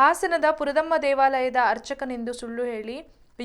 ಹಾಸನದ ಪುರದಮ್ಮ ದೇವಾಲಯದ ಅರ್ಚಕನೆಂದು ಸುಳ್ಳು ಹೇಳಿ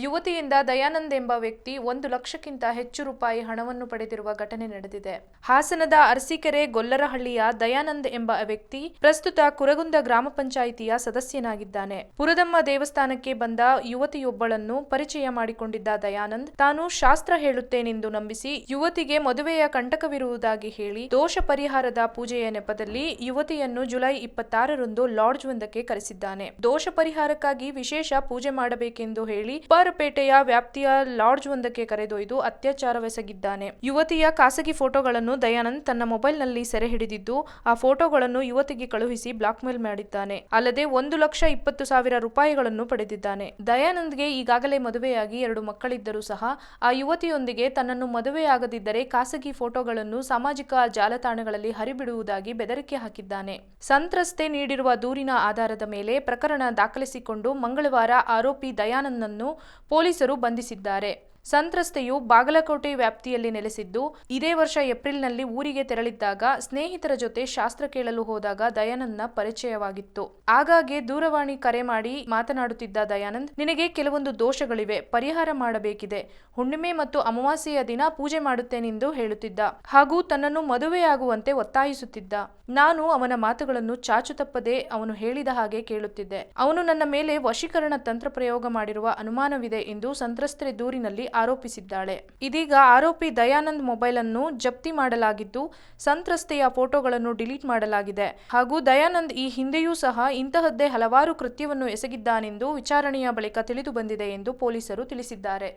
ಯುವತಿಯಿಂದ ದಯಾನಂದ್ ಎಂಬ ವ್ಯಕ್ತಿ ಒಂದು ಲಕ್ಷಕ್ಕಿಂತ ಹೆಚ್ಚು ರೂಪಾಯಿ ಹಣವನ್ನು ಪಡೆದಿರುವ ಘಟನೆ ನಡೆದಿದೆ. ಹಾಸನದ ಅರಸೀಕೆರೆ ಗೊಲ್ಲರಹಳ್ಳಿಯ ದಯಾನಂದ್ ಎಂಬ ವ್ಯಕ್ತಿ ಪ್ರಸ್ತುತ ಕುರಗುಂದ ಗ್ರಾಮ ಪಂಚಾಯಿತಿಯ ಸದಸ್ಯನಾಗಿದ್ದಾನೆ. ಪುರದಮ್ಮ ದೇವಸ್ಥಾನಕ್ಕೆ ಬಂದ ಯುವತಿಯೊಬ್ಬಳನ್ನು ಪರಿಚಯ ಮಾಡಿಕೊಂಡಿದ್ದ ದಯಾನಂದ್, ತಾನು ಶಾಸ್ತ್ರ ಹೇಳುತ್ತೇನೆಂದು ನಂಬಿಸಿ ಯುವತಿಗೆ ಮದುವೆಯ ಕಂಟಕವಿರುವುದಾಗಿ ಹೇಳಿ ದೋಷ ಪರಿಹಾರದ ಪೂಜೆಯ ನೆಪದಲ್ಲಿ ಯುವತಿಯನ್ನು ಜುಲೈ ಇಪ್ಪತ್ತಾರರಂದು ಲಾಡ್ಜ್ ಒಂದಕ್ಕೆ ಕರೆಸಿದ್ದಾನೆ. ದೋಷ ಪರಿಹಾರಕ್ಕಾಗಿ ವಿಶೇಷ ಪೂಜೆ ಮಾಡಬೇಕೆಂದು ಹೇಳಿ ಉಪ್ಪಾರಪೇಟೆಯ ವ್ಯಾಪ್ತಿಯ ಲಾಡ್ಜ್ ಒಂದಕ್ಕೆ ಕರೆದೊಯ್ದು ಅತ್ಯಾಚಾರವೆಸಗಿದ್ದಾನೆ. ಯುವತಿಯ ಖಾಸಗಿ ಫೋಟೋಗಳನ್ನು ದಯಾನಂದ್ ತನ್ನ ಮೊಬೈಲ್ನಲ್ಲಿ ಸೆರೆ ಹಿಡಿದಿದ್ದು ಆ ಫೋಟೋಗಳನ್ನು ಯುವತಿಗೆ ಕಳುಹಿಸಿ ಬ್ಲಾಕ್ಮೇಲ್ ಮಾಡಿದ್ದಾನೆ. ಅಲ್ಲದೆ ಒಂದು ಲಕ್ಷ ಇಪ್ಪತ್ತು ಸಾವಿರ ರೂಪಾಯಿಗಳನ್ನು ಪಡೆದಿದ್ದಾನೆ. ದಯಾನಂದ್ಗೆ ಈಗಾಗಲೇ ಮದುವೆಯಾಗಿ ಎರಡು ಮಕ್ಕಳಿದ್ದರೂ ಸಹ, ಆ ಯುವತಿಯೊಂದಿಗೆ ತನ್ನನ್ನು ಮದುವೆಯಾಗದಿದ್ದರೆ ಖಾಸಗಿ ಫೋಟೋಗಳನ್ನು ಸಾಮಾಜಿಕ ಜಾಲತಾಣಗಳಲ್ಲಿ ಹರಿಬಿಡುವುದಾಗಿ ಬೆದರಿಕೆ ಹಾಕಿದ್ದಾನೆ. ಸಂತ್ರಸ್ತೆ ನೀಡಿರುವ ದೂರಿನ ಆಧಾರದ ಮೇಲೆ ಪ್ರಕರಣ ದಾಖಲಿಸಿಕೊಂಡು ಮಂಗಳವಾರ ಆರೋಪಿ ದಯಾನಂದನ್ನು ಪೊಲೀಸರು ಬಂಧಿಸಿದ್ದಾರೆ. ಸಂತ್ರಸ್ತೆಯು ಬಾಗಲಕೋಟೆ ವ್ಯಾಪ್ತಿಯಲ್ಲಿ ನೆಲೆಸಿದ್ದು, ಇದೇ ವರ್ಷ ಏಪ್ರಿಲ್ನಲ್ಲಿ ಊರಿಗೆ ತೆರಳಿದ್ದಾಗ ಸ್ನೇಹಿತರ ಜೊತೆ ಶಾಸ್ತ್ರ ಕೇಳಲು ಹೋದಾಗ ದಯಾನಂದ್ನ ಪರಿಚಯವಾಗಿತ್ತು. ಆಗಾಗ್ಗೆ ದೂರವಾಣಿ ಕರೆ ಮಾಡಿ ಮಾತನಾಡುತ್ತಿದ್ದ ದಯಾನಂದ್, ನಿನಗೆ ಕೆಲವೊಂದು ದೋಷಗಳಿವೆ, ಪರಿಹಾರ ಮಾಡಬೇಕಿದೆ. ಹುಣ್ಣಿಮೆ ಮತ್ತು ಅಮಾವಾಸ್ಯೆಯ ದಿನ ಪೂಜೆ ಮಾಡುತ್ತೇನೆಂದು ಹೇಳುತ್ತಿದ್ದ. ಹಾಗೂ ತನ್ನನ್ನು ಮದುವೆಯಾಗುವಂತೆ ಒತ್ತಾಯಿಸುತ್ತಿದ್ದ. ನಾನು ಅವನ ಮಾತುಗಳನ್ನು ಚಾಚು ತಪ್ಪದೆ ಅವನು ಹೇಳಿದ ಹಾಗೆ ಕೇಳುತ್ತಿದ್ದೆ. ಅವನು ನನ್ನ ಮೇಲೆ ವಶೀಕರಣ ತಂತ್ರ ಪ್ರಯೋಗ ಮಾಡಿರುವ ಅನುಮಾನವಿದೆ ಎಂದು ಸಂತ್ರಸ್ತೆ ದೂರಿನಲ್ಲಿ ಆರೋಪಿಸಿದ್ದಾಳೆ. ಇದೀಗ ಆರೋಪಿ ದಯಾನಂದ್ ಮೊಬೈಲ್ ಅನ್ನು ಜಪ್ತಿ ಮಾಡಲಾಗಿದ್ದು, ಸಂತ್ರಸ್ತೆಯ ಫೋಟೋಗಳನ್ನು ಡಿಲೀಟ್ ಮಾಡಲಾಗಿದೆ. ಹಾಗೂ ದಯಾನಂದ್ ಈ ಹಿಂದೆಯೂ ಸಹ ಇಂತಹದ್ದೇ ಹಲವಾರು ಕೃತ್ಯವನ್ನು ಎಸಗಿದ್ದಾನೆಂದು ವಿಚಾರಣೆಯ ಬಳಿಕ ತಿಳಿದು ಬಂದಿದೆ ಎಂದು ಪೊಲೀಸರು ತಿಳಿಸಿದ್ದಾರೆ.